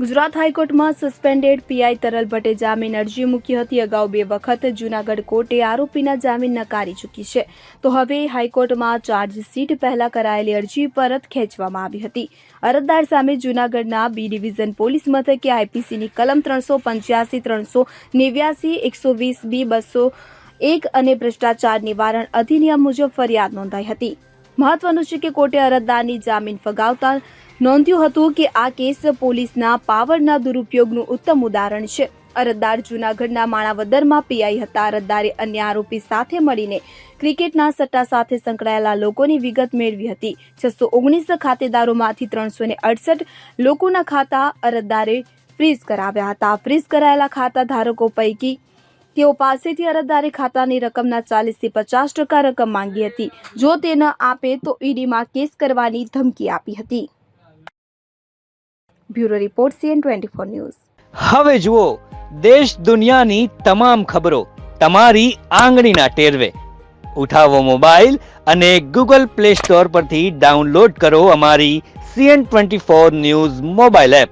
ગુજરાત હાઈકોર્ટમાં suspended PI તરલ ભટ્ટે જામીન અરજી મૂકી હતી. અગાઉ બે વખત જૂનાગઢ કોર્ટે આરોપીના જામીન નકારી ચૂકી છે. તો હવે હાઈકોર્ટમાં ચાર્જશીટ પહેલા કરાયેલી અરજી પરત ખેંચવામાં આવી હતી. અરજદાર સામે જૂનાગઢના બી ડિવિઝન પોલીસ મથકે આઈપીસીની કલમ ત્રણસો પંચ્યાસી, ત્રણસો નેવ્યાસી, એકસો વીસ બી બસો એક અને ભ્રષ્ટાચાર નિવારણ અધિનિયમ મુજબ ફરિયાદ નોંધાઈ હતી. મહત્વનું છે કે કોર્ટે અરજદારની જામીન ફગાવતા નોંધ્યું હતું કે આ કેસ પોલીસના પાવરના દુરુપયોગનું ઉત્તમ ઉદાહરણ છે. અરજદાર જૂનાગઢના માણાવદરમાં પીઆઈ હતા. અરજદારે અન્ય આરોપી સાથે મળીને ક્રિકેટના સટ્ટા સાથે સંકળાયેલા લોકોની વિગત મેળવી હતી. છસો ઓગણીસ ખાતેદારોમાંથી ત્રણસો અડસઠ લોકોના ખાતા અરજદારે ફ્રીઝ કરાવ્યા હતા. ફ્રીઝ કરાયેલા ખાતા ધારકો પૈકી તેઓ પાસેથી અરજદારે ખાતાની રકમના ચાલીસથી પચાસ ટકા રકમ માંગી હતી. જો તે ન આપે તો ઈડીમાં કેસ કરવાની ધમકી આપી હતી. Bureau report, CN twenty four news. હવે જુઓ, દેશ દુનિયાની તમામ ખબરો તમારી આંગળીના ટેરવે. ઉઠાવો મોબાઈલ અને ગૂગલ પ્લે સ્ટોર પરથી ડાઉનલોડ કરો અમારી CN twenty four news mobile app.